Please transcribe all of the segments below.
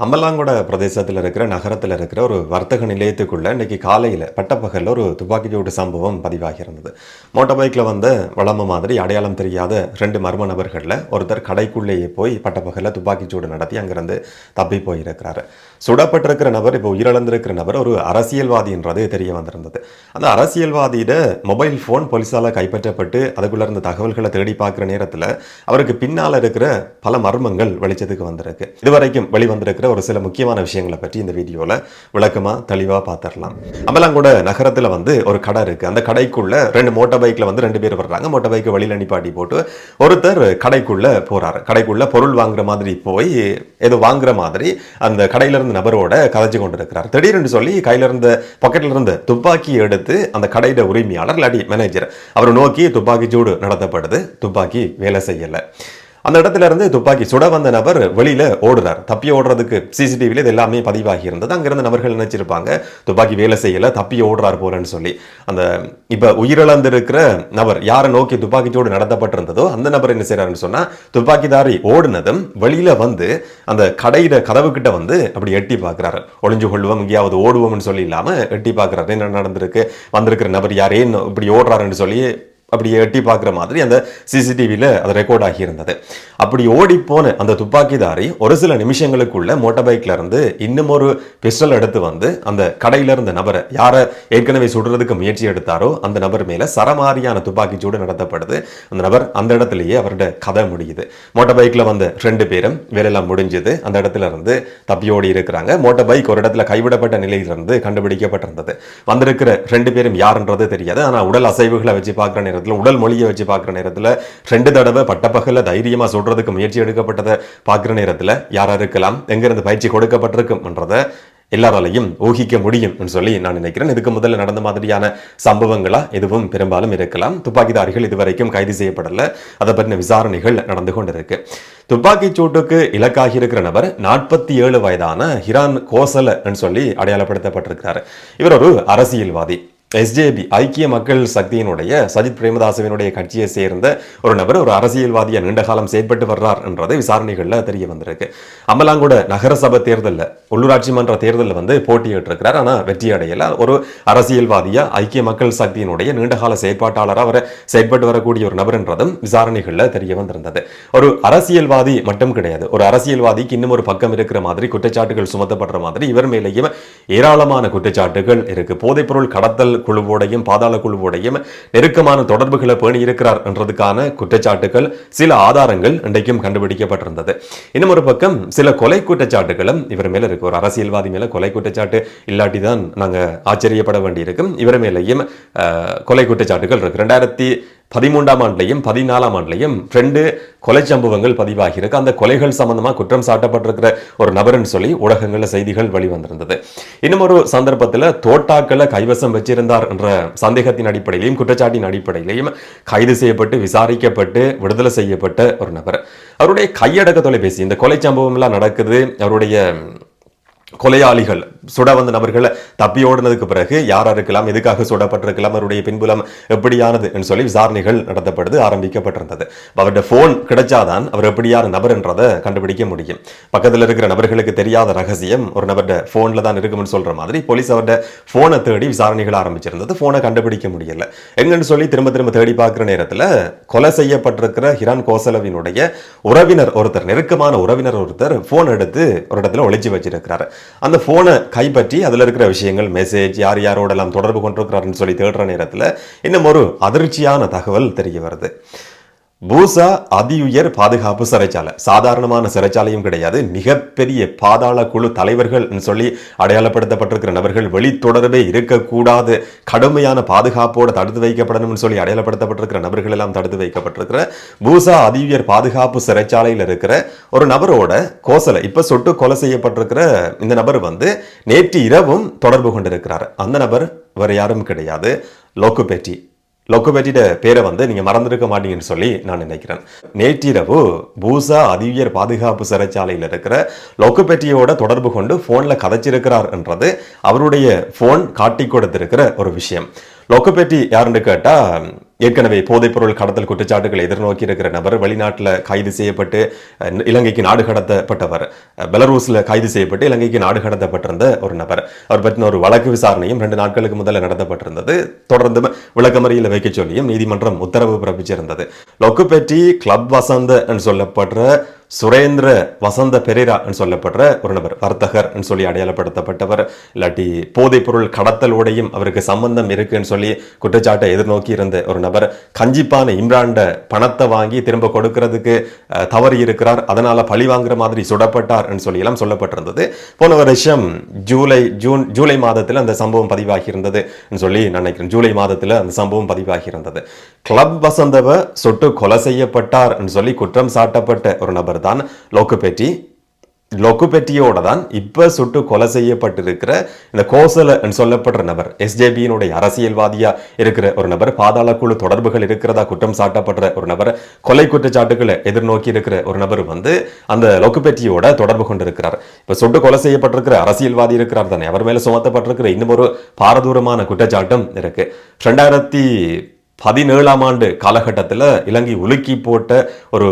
அம்பலாங்கொட பிரதேசத்தில் இருக்கிற நகரத்தில் இருக்கிற ஒரு வர்த்தக நிலையத்துக்குள்ளே இன்றைக்கி காலையில் பட்டப்பகலில் ஒரு துப்பாக்கிச்சூடு சம்பவம் பதிவாகி இருந்தது மோட்டார் பைக்கில் வந்த வளம மாதிரி அடையாளம் தெரியாத ரெண்டு மர்ம நபர்களில் ஒருத்தர் கடைக்குள்ளேயே போய் பட்டப்பகலில் துப்பாக்கிச்சூடு நடத்தி அங்கேருந்து தப்பி போயிருக்கிறாரு. சுடப்பட்டிருக்கிற நபர் இப்போ உயிரிழந்திருக்கிற நபர் ஒரு அரசியல்வாதின்றது தெரிய வந்திருந்தது. அந்த அரசியல்வாதியிட மொபைல் ஃபோன் போலீஸால் கைப்பற்றப்பட்டு அதுக்குள்ளே இருந்த தகவல்களை தேடி பார்க்குற நேரத்தில் அவருக்கு பின்னால் இருக்கிற பல மர்மங்கள் வெளிச்சத்துக்கு வந்திருக்கு. இதுவரைக்கும் வெளிவந்திருக்கிற ஒரு சில முக்கியமான விஷயங்களை பற்றி இந்த வீடியோவில் விளக்கமாக தெளிவாக பார்த்துடலாம். அம்பலாங்கூட நகரத்தில் வந்து ஒரு கடை இருக்குது அந்த கடைக்குள்ளே ரெண்டு மோட்டார் பைக்கில் வந்து ரெண்டு பேர் வர்றாங்க. மோட்டார் பைக்கை வழியில் நிப்பாட்டி போட்டு ஒருத்தர் கடைக்குள்ளே போறாரு. கடைக்குள்ளே பொருள் வாங்குற மாதிரி போய் ஏதோ வாங்குற மாதிரி அந்த கடையிலிருந்து இருந்த நபரோட கதைச்சு கொண்டு இருக்கிறார் திடீர்னு சொல்லி கையில இருந்த பாக்கெட்ல இருந்த துப்பாக்கி எடுத்து அந்த கடையிட உரிமையாளர் இல்லாட்டி மேனேஜர் அவரை நோக்கி துப்பாக்கி சூடு நடத்தப்படுது. துப்பாக்கி வேலை செய்யல. அந்த இடத்துல இருந்து துப்பாக்கி சுட வந்த நபர் வெளியில ஓடுறார். தப்பி ஓடுறதுக்கு சிசிடிவில இது எல்லாமே பதிவாகி இருந்தது. அங்கிருந்த நபர்கள் நினைச்சிருப்பாங்க துப்பாக்கி வேலை செய்யல தப்பி ஓடுறார் போலன்னு சொல்லி. அந்த இப்ப உயிரிழந்திருக்கிற நபர் யாரை நோக்கி துப்பாக்கிச்சூடு நடத்தப்பட்டிருந்ததோ அந்த நபர் என்ன செய்யறாருன்னு சொன்னா துப்பாக்கிதாரி ஓடுனதும் வெளியில வந்து அந்த கடையில கதவு கிட்ட வந்து அப்படி எட்டி பார்க்குறாரு. ஒளிஞ்சு கொள்வோம் எங்கேயாவது ஓடுவோம்னு சொல்லி இல்லாம எட்டி பார்க்குறாரு. என்ன நடந்திருக்கு? வந்திருக்கிற நபர் யாரே இப்படி ஓடுறாருன்னு சொல்லி அப்படியே எட்டி பார்க்குற மாதிரி அந்த சிசிடிவியில் அது ரெக்கார்ட் ஆகியிருந்தது. அப்படி ஓடிப்போன அந்த துப்பாக்கிதாரி ஒரு சில நிமிஷங்களுக்குள்ள மோட்டார் பைக்ல இருந்து இன்னும் ஒரு பிஸ்டல் எடுத்து வந்து அந்த கடையில இருந்த நபரை யாரை ஏற்கனவே சுடுறதுக்கு முயற்சி எடுத்தாரோ அந்த நபர் மேல சரமாரியான துப்பாக்கி சூடு நடத்தப்படுது. அந்த நபர் அந்த இடத்துலயே அவரோட கதை முடியுது. மோட்டார் பைக்ல வந்த ரெண்டு பேரும் வேலையெல்லாம் முடிஞ்சது. அந்த இடத்துல இருந்து தப்பியோடி இருக்கிறாங்க. மோட்டார் பைக் ஒரு இடத்துல கைவிடப்பட்ட நிலையிலிருந்து கண்டுபிடிக்கப்பட்டிருந்தது. வந்திருக்கிற ரெண்டு பேரும் யாருன்றது தெரியாது. ஆனா உடல் அசைவுகளை வச்சு பார்க்குற நேரத்தில் உடல் மொழியை வச்சு பார்க்குற நேரத்தில் ரெண்டு தடவை பட்டப்பகலில் தைரியமாக சொல்கிறதுக்கு முயற்சி எடுக்கப்பட்டதை பார்க்குற நேரத்தில் யாராக இருக்கலாம் எங்கேருந்து பயிற்சி கொடுக்கப்பட்டிருக்கும்ன்றதை எல்லாராலையும் ஊகிக்க முடியும் சொல்லி நான் நினைக்கிறேன். இதுக்கு முதல்ல நடந்த மாதிரியான சம்பவங்களா எதுவும் பெரும்பாலும் இருக்கலாம். துப்பாக்கிதாரிகள் இதுவரைக்கும் கைது செய்யப்படல. அதை பற்றின விசாரணைகள் நடந்து கொண்டிருக்கு. துப்பாக்கி சூட்டுக்கு இலக்காகி இருக்கிற நபர் நாற்பத்தி ஏழு வயதான ஹிரான் கோசல சொல்லி அடையாளப்படுத்தப்பட்டிருக்கிறார். இவர் ஒரு அரசியல்வாதி. எஸ்ஜேபி ஐக்கிய மக்கள் சக்தியினுடைய சஜித் பிரேமதாசவினுடைய கட்சியை சேர்ந்த ஒரு நபர் ஒரு அரசியல்வாதியை நீண்ட காலம் செயற்பட்டு வர்றார் என்றது விசாரணைகளில் தெரிய வந்திருக்கு. அம்பலாங்கூட நகரசபை தேர்தலில் உள்ளூராட்சி மன்ற தேர்தலில் வந்து போட்டியிட்டிருக்கிறார். ஆனால் வெற்றி அடையல. ஒரு அரசியல்வாதியா ஐக்கிய மக்கள் சக்தியினுடைய நீண்டகால செயற்பாட்டாளராக அவர் செயற்பட்டு வரக்கூடிய ஒரு நபர் என்றதும் விசாரணைகளில் தெரிய வந்திருந்தது. ஒரு அரசியல்வாதி மட்டும் கிடையாது. ஒரு அரசியல்வாதிக்கு இன்னும் ஒரு பக்கம் இருக்கிற மாதிரி குற்றச்சாட்டுகள் சுமத்தப்படுற மாதிரி இவர் மேலேயும் ஏராளமான குற்றச்சாட்டுகள் இருக்கு. போதைப்பொருள் கடத்தல் குழுவோடையும் பாதாள குழுவோடையும் நெருக்கமான தொடர்புகளை பேணியிருக்கிறார் என்றதுக்கான குற்றச்சாட்டுகள் சில ஆதாரங்கள் இன்றைக்கும் கண்டுபிடிக்கப்பட்டிருந்தது. இன்னும் ஒரு பக்கம் சில கொலை குற்றச்சாட்டுகளும் இவர் மேல இருக்கு. ஒரு அரசியல்வாதி மேல கொலை குற்றச்சாட்டு இல்லாட்டி தான் நாங்க ஆச்சரியப்பட வேண்டியிருக்கும். இவர் மேலேயும் கொலை குற்றச்சாட்டுகள் இருக்கு. ரெண்டாயிரத்தி பதிமூன்றாம் ஆண்டுலையும் பதினாலாம் ஆண்டுலையும் ரெண்டு கொலை சம்பவங்கள் பதிவாகியிருக்கு. அந்த கொலைகள் சம்பந்தமாக குற்றம் சாட்டப்பட்டிருக்கிற ஒரு நபர்னு சொல்லி ஊடகங்களில் செய்திகள் வெளிவந்திருந்தது. இன்னும் ஒரு சந்தர்ப்பத்தில் தோட்டாக்களை கைவசம் வச்சிருந்தார் என்ற சந்தேகத்தின் அடிப்படையிலையும் குற்றச்சாட்டின் அடிப்படையிலையும் கைது செய்யப்பட்டு விசாரிக்கப்பட்டு விடுதலை செய்யப்பட்ட ஒரு நபர். அவருடைய கையடக்க தொலைபேசி இந்த கொலை சம்பவம்லாம் நடக்குது. அவருடைய கொலையாளிகள் சுட வந்த நபர்கள் தப்பி ஓடினதுக்கு பிறகு யாரா இருக்கலாம் எதுக்காக சுடப்பட்டிருக்கலாம் அவருடைய பின்புலம் எப்படியானது என்று சொல்லி விசாரணைகள் நடத்தப்படுது ஆரம்பிக்கப்பட்டிருந்தது. அவருடைய ஃபோன் கிடைச்சாதான் அவர் எப்படியான நபர் என்றதை கண்டுபிடிக்க முடியும். பக்கத்தில் இருக்கிற நபர்களுக்கு தெரியாத ரகசியம் ஒரு நபருடைய ஃபோனில் தான் இருக்கும்னு சொல்ற மாதிரி போலீஸ் அவருடைய ஃபோனை தேடி விசாரணைகள் ஆரம்பிச்சிருந்தது. ஃபோனை கண்டுபிடிக்க முடியல. எங்கன்னு சொல்லி திரும்ப திரும்ப தேடி பார்க்குற நேரத்தில் கொலை செய்யப்பட்டிருக்கிற ஹிரான் கோசலவினுடைய உறவினர் ஒருத்தர் நெருக்கமான உறவினர் ஒருத்தர் ஃபோன் எடுத்து ஒரு இடத்துல ஒழிச்சு வச்சிருக்கிறாரு. அந்த ஃபோனை கைப்பற்றி அதுல இருக்கிற விஷயங்கள் மெசேஜ் யார் யாரோடெல்லாம் தொடர்பு கொண்டிருக்கிறாருன்னு சொல்லி தேடுற நேரத்தில் இன்னும் ஒரு அதிர்ச்சியான தகவல் தெரிய வருது. பூசா அதியுயர் பாதுகாப்பு சிறைச்சாலை. சாதாரணமான சிறைச்சாலையும் கிடையாது. மிகப்பெரிய பாதாள குழு தலைவர்கள் சொல்லி அடையாளப்படுத்தப்பட்டிருக்கிற நபர்கள் வெளித்தொடர்பே இருக்கக்கூடாது. கடுமையான பாதுகாப்போடு தடுத்து வைக்கப்படணும்னு சொல்லி அடையாளப்படுத்தப்பட்டிருக்கிற நபர்கள் எல்லாம் தடுத்து வைக்கப்பட்டிருக்கிற பூசா அதியுயர் பாதுகாப்பு சிறைச்சாலையில் இருக்கிற ஒரு நபரோட கோசலை இப்போ சொட்டு கொலை செய்யப்பட்டிருக்கிற இந்த நபர் வந்து நேற்று இரவும் தொடர்பு கொண்டிருக்கிறார். அந்த நபர் வேறு யாரும் கிடையாது. லோக்குபேட்டி லொக்கபெட்டிட பேரை வந்து நீங்கள் மறந்துருக்க மாட்டீங்கன்னு சொல்லி நான் நினைக்கிறேன். நேற்றிரவு பூசா அதிவியர் பாதுகாப்பு சிறைச்சாலையில் இருக்கிற லொக்கபெட்டியோட தொடர்பு கொண்டு ஃபோனில் கதைச்சிருக்கிறார் என்றது அவருடைய ஃபோன் காட்டி கொடுத்திருக்கிற ஒரு விஷயம். லொக்குபேட்டி யாருன்னு கேட்டால் ஏற்கனவே போதைப்பொருள் கடத்தல் குற்றச்சாட்டுகளை எதிர்நோக்கி இருக்கிற நபர் வெளிநாட்டில் கைது செய்யப்பட்டு இலங்கைக்கு நாடு கடத்தப்பட்டவர். பெலரூஸில் பெலரூஸ்ல கைது செய்யப்பட்டு இலங்கைக்கு நாடு கடத்தப்பட்டிருந்த ஒரு நபர். அவர் பற்றின ஒரு வழக்கு விசாரணையும் ரெண்டு நாட்களுக்கு முதல்ல நடத்தப்பட்டிருந்தது. தொடர்ந்து விளக்கமறியில் வைக்க சொல்லியும் நீதிமன்றம் உத்தரவு பிறப்பிச்சிருந்தது. லொக்குபெட்டி கிளப் வசந்த என்று சொல்லப்படுற சுரேந்திர வசந்த பெரேரான்னு சொல்லப்படுற ஒரு நபர் வர்த்தகர் சொல்லி அடையாளப்படுத்தப்பட்டவர். இல்லாட்டி போதைப்பொருள் கடத்தலோடையும் அவருக்கு சம்பந்தம் இருக்குன்னு சொல்லி குற்றச்சாட்டை எதிர்நோக்கி இருந்த ஒரு நபர் கஞ்சிப்பான இம்ரான்ட பணத்தை வாங்கி திரும்ப கொடுக்கறதுக்கு தவறி இருக்கிறார். அதனால பழி வாங்குற மாதிரி சுடப்பட்டார் என்று சொல்லி எல்லாம் சொல்லப்பட்டிருந்தது. போன வருஷம் ஜூலை ஜூன் ஜூலை மாதத்தில் அந்த சம்பவம் பதிவாகி இருந்தது சொல்லி நினைக்கிறேன். ஜூலை மாதத்தில் அந்த சம்பவம் பதிவாகி இருந்தது கிளப் வசந்தவ சொட்டு கொலை செய்யப்பட்டார் என்று சொல்லி குற்றம் சாட்டப்பட்ட ஒரு நபர் தான் லோக்குபெட்டி. லொக்குபெட்டியோட தான் இப்ப சுட்டு கொலை செய்யப்பட்டிருக்கிற இந்த கோசல சொல்லப்படுற நபர் எஸ்ஜேபியினுடைய அரசியல்வாதியா இருக்கிற ஒரு நபர் பாதாள குழு தொடர்புகள் இருக்கிறதா குற்றம் சாட்டப்படுற ஒரு நபர் கொலை குற்றச்சாட்டுகளை எதிர்நோக்கி இருக்கிற ஒரு நபர் வந்து அந்த லொக்குபெட்டியோட தொடர்பு கொண்டிருக்கிறார். இப்ப சுட்டு கொலை செய்யப்பட்டிருக்கிற அரசியல்வாதி இருக்கிறார் தானே அவர் மேல சுமத்தப்பட்டிருக்கிற இன்னும் ஒரு பாரதூரமான குற்றச்சாட்டும் இருக்கு. ரெண்டாயிரத்தி பதினேழாம் ஆண்டு காலகட்டத்தில் இலங்கை உலுக்கி போட்ட ஒரு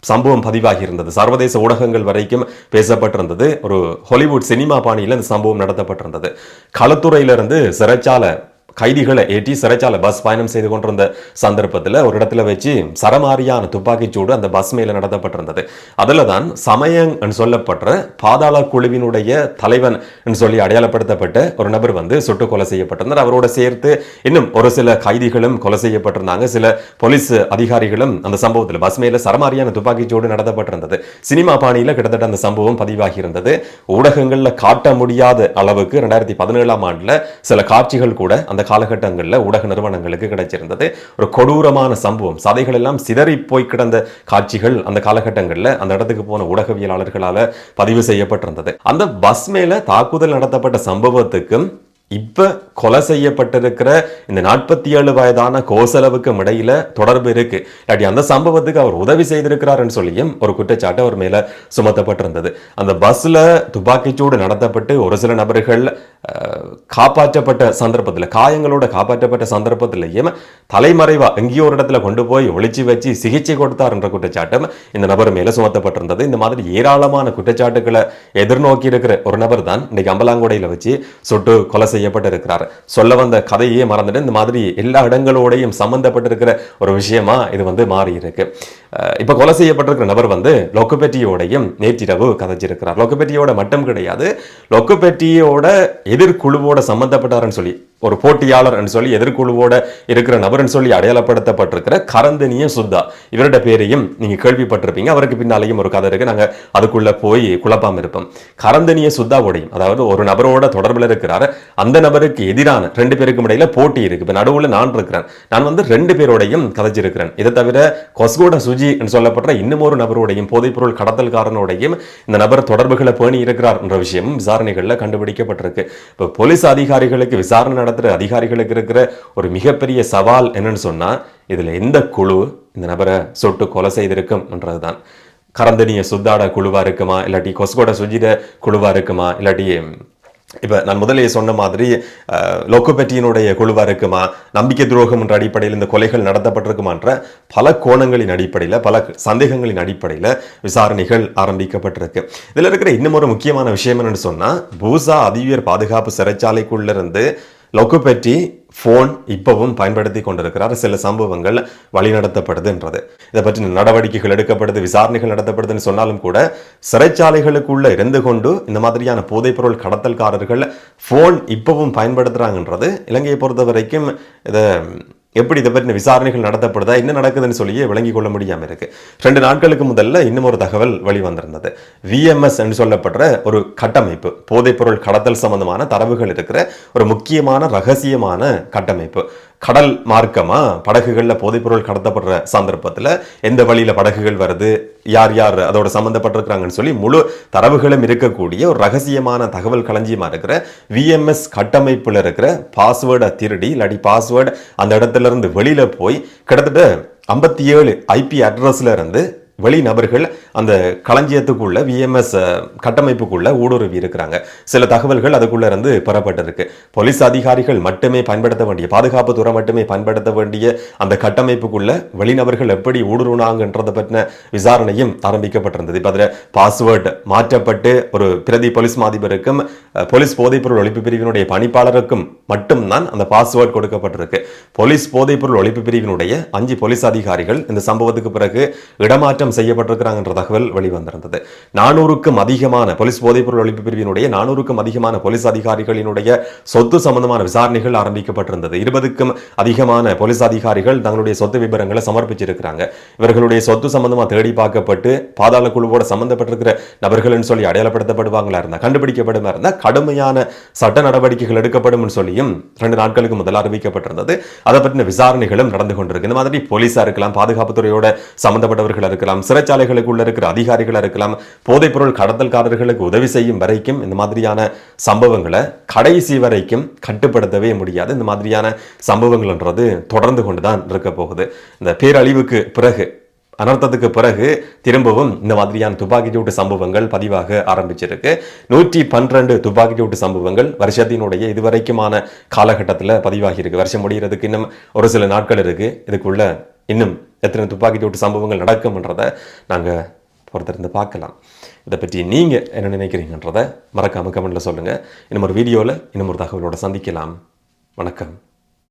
சம்பவம் பதிவாகி இருந்தது சர்வதேச ஊடகங்கள் வரைக்கும் பேசப்பட்டிருந்தது. ஒரு ஹாலிவுட் சினிமா பாணியில் இந்த சம்பவம் நடத்தப்பட்டிருந்தது. களத்துறையிலிருந்து சிறைச்சாலை கைதிகளை ஏற்றி சிறைச்சாலை பஸ் பயணம் செய்து கொண்டிருந்த சந்தர்ப்பத்தில் ஒரு இடத்துல வச்சு சரமாரியான துப்பாக்கிச் சூடு அந்த பஸ் மேல நடத்தப்பட்டிருந்தது. அதில் தான் சமயங் என்று சொல்லப்படுற பாதாள குழுவினுடைய தலைவன் என்று சொல்லி அடையாளப்படுத்தப்பட்ட ஒரு நபர் வந்து சுட்டு கொலை செய்யப்பட்டிருந்தார். அவரோட சேர்த்து இன்னும் ஒரு சில கைதிகளும் கொலை செய்யப்பட்டிருந்தாங்க. சில போலீஸ் அதிகாரிகளும் அந்த சம்பவத்தில் பஸ் மேல சரமாரியான துப்பாக்கிச் சூடு நடத்தப்பட்டிருந்தது. சினிமா பாணியில் கிட்டத்தட்ட அந்த சம்பவம் பதிவாகி இருந்தது ஊடகங்களில் காட்ட முடியாத அளவுக்கு ரெண்டாயிரத்தி பதினேழாம் ஆண்டில் சில காட்சிகள் கூட அந்த காலகட்டங்களில் ஊடக நிறுவனங்களுக்கு கிடைச்சிருந்தது. ஒரு கொடூரமான சம்பவம். சதைகள் எல்லாம் சிதறி போய் கிடந்த காட்சிகள் அந்த காலகட்டங்களில் அந்த இடத்துக்கு போன ஊடகவியலாளர்களால பதிவு செய்யப்பட்டிருந்தது. அந்த பஸ் மேல தாக்குதல் நடத்தப்பட்ட சம்பவத்துக்கும் இப்போ கொலை செய்யப்பட்டிருக்கிற இந்த நாற்பத்தி ஏழு வயதான கோசலவுக்கும் இடையில தொடர்பு இருக்கு. இல்லாட்டி அந்த சம்பவத்துக்கு அவர் உதவி செய்திருக்கிறாருன்னு சொல்லியும் ஒரு குற்றச்சாட்டு அவர் மேல சுமத்தப்பட்டிருந்தது. அந்த பஸ்ல துப்பாக்கிச்சூடு நடத்தப்பட்டு ஒரு சில நபர்கள் காப்பாற்றப்பட்ட சந்தர்ப்பத்தில் காயங்களோட காப்பாற்றப்பட்ட சந்தர்ப்பத்திலையும் தலைமறைவா எங்கேயோ ஒரு இடத்துல கொண்டு போய் ஒழிச்சு வச்சு சிகிச்சை கொடுத்தார் என்ற குற்றச்சாட்டும் இந்த நபர் மேல சுமத்தப்பட்டிருந்தது. இந்த மாதிரி ஏராளமான குற்றச்சாட்டுகளை எதிர்நோக்கி இருக்கிற ஒரு நபர் தான் இன்னைக்கு அம்பலாங்குடையில வச்சு சுட்டு கொலை செய்யப்பட்டிருக்கிறார். சொல்ல வந்த கதையே மறந்துட்டு இந்த மாதிரி எல்லா இடங்களோடையும் சம்பந்தப்பட்டிருக்கிற ஒரு விஷயமா இது வந்து மாறி இருக்கு கொலை செய்யப்பட்டிருக்கிற நபர் வந்து லொக்குபெட்டியோடையும் நேற்றிரவு கதைச்சிருக்கிறார் லொக்குபெட்டியோட மட்டும் கிடையாது லொக்குபெட்டியோட எதிர்குழுவோட சம்பந்தப்பட்டாருன்னு சொல்லி ஒரு போட்டியாளர் சொல்லி எதிர்குழுவோட இருக்கிற நபர்னு சொல்லி அடையாளப்படுத்தப்பட்டிருக்கிற கரந்தனிய சுத்தா. இவரோட பேரையும் நீங்க கேள்விப்பட்டிருப்பீங்க. அவருக்கு பின்னாலேயும் ஒரு கதை இருக்கு. நாங்க அதுக்குள்ள போய் குழப்பாமல் இருப்போம். கரந்தனிய சுத்தாவோடையும் அதாவது ஒரு நபரோட தொடர்புல இருக்கிறார் அந்த நபருக்கு எதிரான ரெண்டு பேருக்கும் இடையில போட்டி இருக்கு. இப்போ நடுவுல நான் இருக்கிறேன். நான் வந்து ரெண்டு பேரோடையும் கதைச்சிருக்கிறேன். இதை தவிர கொஸ்கோட சுஜி என்று சொல்லப்படுற இன்னும் ஒரு நபரோடையும் போதைப்பொருள் கடத்தல்காரனோடையும் இந்த நபர் தொடர்புகளை பேணி இருக்கிறார் என்ற விஷயமும் விசாரணைகள்ல கண்டுபிடிக்கப்பட்டிருக்கு. இப்போ போலீஸ் அதிகாரிகளுக்கு விசாரணை நடத்துகிற அதிகாரிகளுக்கு இருக்கிற ஒரு மிகப்பெரிய சவால் என்னன்னு சொன்னால் இதில் எந்த குழு இந்த நபரை சொட்டு கொலை செய்திருக்கும்ன்றது தான் கரந்தனிய சுத்தாட குழுவாக இருக்குமா? இல்லாட்டி கொசுகோட சுஜிட குழுவாக இருக்குமா? இல்லாட்டி இப்போ நான் முதலே சொன்ன மாதிரி அஹ், குழுவாக இருக்குமா? நம்பிக்கை துரோகம் என்ற அடிப்படையில் இந்த கொலைகள் நடத்தப்பட்டிருக்குமான்ற பல கோணங்களின் அடிப்படையில் பல சந்தேகங்களின் அடிப்படையில் விசாரணைகள் ஆரம்பிக்கப்பட்டிருக்கு. இதில் இருக்கிற இன்னும் ஒரு முக்கியமான விஷயம் என்னன்னு சொன்னால் பூசா அதிவியர் பாதுகாப்பு சிறைச்சாலைக்குள்ளேருந்து இருந்து லொக்குபெட்டி ஃபோன் இப்பவும் பயன்படுத்தி கொண்டிருக்கிறார். சில சம்பவங்கள் வழிநடத்தப்படுதுன்றது. இதை பற்றி நடவடிக்கைகள் எடுக்கப்படுது விசாரணைகள் நடத்தப்படுதுன்னு சொன்னாலும் கூட சிறைச்சாலைகளுக்குள்ள இருந்து கொண்டு இந்த மாதிரியான போதைப்பொருள் கடத்தல்காரர்கள் ஃபோன் இப்பவும் பயன்படுத்துகிறாங்கன்றது இலங்கையை பொறுத்த வரைக்கும் இதை எப்படி இதை பற்றின விசாரணைகள் நடத்தப்படுதா என்ன நடக்குதுன்னு சொல்லியே விளங்கி கொள்ள முடியாமல் இருக்கு. ரெண்டு நாட்களுக்கு முதல்ல இன்னும் ஒரு தகவல் வெளிவந்திருந்தது. விஎம்எஸ் என்று சொல்லப்படுற ஒரு கட்டமைப்பு போதைப்பொருள் கடத்தல் சம்பந்தமான தரவுகள் இருக்கிற ஒரு முக்கியமான ரகசியமான கட்டமைப்பு. கடல் மார்க்கமா? படகுகளில் போதைப்பொருள் கடத்தப்படுற சந்தர்ப்பத்தில் எந்த வழியில் படகுகள் வருது? யார் யார் அதோட சம்மந்தப்பட்டிருக்கிறாங்கன்னு சொல்லி முழு தரவுகளும் இருக்கக்கூடிய ஒரு ரகசியமான தகவல் களஞ்சியமாக இருக்கிற விஎம்எஸ் கட்டமைப்பில் இருக்கிற பாஸ்வேர்டை திருடி இல்லாட்டி பாஸ்வேர்டு அந்த இடத்துல இருந்து வெளியில் போய் கிட்டத்தட்ட ஐம்பத்தி ஏழு ஐபி அட்ரஸ்லேருந்து வெளிநபர்கள் அந்த களஞ்சியத்துக்குள்ள விஎம்எஸ் கட்டமைப்புக்குள்ள ஊடுருவி இருக்கிறாங்க. சில தகவல்கள் அதுக்குள்ள இருந்து பெறப்பட்டிருக்கு. போலீஸ் அதிகாரிகள் மட்டுமே பயன்படுத்த வேண்டிய பாதுகாப்பு துறை மட்டுமே பயன்படுத்த வேண்டிய அந்த கட்டமைப்புக்குள்ள வெளிநபர்கள் எப்படி ஊடுருவினாங்கன்றதை பற்றின விசாரணையும் ஆரம்பிக்கப்பட்டிருந்தது. இப்போ அதில் பாஸ்வேர்டு மாற்றப்பட்டு ஒரு பிரதி போலீஸ் மாதிபருக்கும் போலீஸ் போதைப்பொருள் ஒழிப்பு பிரிவினுடைய பணிப்பாளருக்கும் மட்டும்தான் அந்த பாஸ்வேர்டு கொடுக்கப்பட்டிருக்கு. போலீஸ் போதைப்பொருள் ஒழிப்பு பிரிவினுடைய அஞ்சு போலீஸ் அதிகாரிகள் இந்த சம்பவத்துக்கு பிறகு இடமாற்றம் செய்யப்பட்டிருக்கிறாங்கன்ற தகவல் வெளிவந்திருந்தது. நானூறுக்கும் அதிகமான போலீஸ் போதைப்பொருள் ஒழிப்பு பிரிவினுடைய நானூறுக்கும் அதிகமான போலீஸ் அதிகாரிகளினுடைய சொத்து சம்பந்தமான விசாரணைகள் ஆரம்பிக்கப்பட்டிருந்தது. இருபதுக்கும் அதிகமான போலீஸ் அதிகாரிகள் தங்களுடைய சொத்து விவரங்களை சமர்ப்பிச்சிருக்கிறாங்க. இவர்களுடைய சொத்து சம்பந்தமாக தேடி பார்க்கப்பட்டு பாதாள குழுவோட சம்பந்தப்பட்டிருக்கிற நபர்கள்னு சொல்லி அடையாளப்படுத்தப்படுவாங்களா இருந்தால் கண்டுபிடிக்கப்படுமா இருந்தால் கடுமையான சட்ட நடவடிக்கைகள் எடுக்கப்படும் சொல்லியும் ரெண்டு நாட்களுக்கு முதல் அறிவிக்கப்பட்டிருந்தது. அதை பற்றின விசாரணைகளும் நடந்து கொண்டிருக்கு. இந்த மாதிரி போலீஸாக இருக்கலாம் பாதுகாப்புத்துறையோட சம்பந்தப்பட்டவர்கள் இருக்கலாம் சிறைச்சாலைகளுக்குள்ள இருக்கிற அதிகாரிகளாக இருக்கலாம். போதைப்பொருள் கடத்தல்காரர்களுக்கு உதவி செய்யும் வரைக்கும் இந்த மாதிரியான சம்பவங்களை கடைசி வரைக்கும் கட்டுப்படுத்தவே முடியாது. இந்த மாதிரியான சம்பவங்கள்ன்றது தொடர்ந்து கொண்டுதான் இருக்க போகுது. இந்த பேரழிவுக்கு பிறகு அனர்த்தத்துக்கு பிறகு திரும்பவும் இந்த மாதிரியான துப்பாக்கி சூட்டு சம்பவங்கள் பதிவாக ஆரம்பிச்சிருக்கு. நூற்றி பன்னிரண்டு துப்பாக்கிச்சூட்டு சம்பவங்கள் வருஷத்தினுடைய இதுவரைக்குமான காலகட்டத்தில் பதிவாகி இருக்கு. வருஷம் முடிகிறதுக்கு இன்னும் ஒரு சில நாட்கள் இருக்கு. இதுக்குள்ள இன்னும் எத்தனை துப்பாக்கிச்சூட்டு சம்பவங்கள் நடக்கும்ன்றதை நாங்கள் பொறுத்திருந்து பார்க்கலாம். இதை பற்றி நீங்கள் என்ன நினைக்கிறீங்கன்றதை மறக்காம கமெண்ட்ல சொல்லுங்கள் இன்னும் ஒரு வீடியோவில் இன்னும் ஒரு தகவலோடு சந்திக்கலாம். வணக்கம்.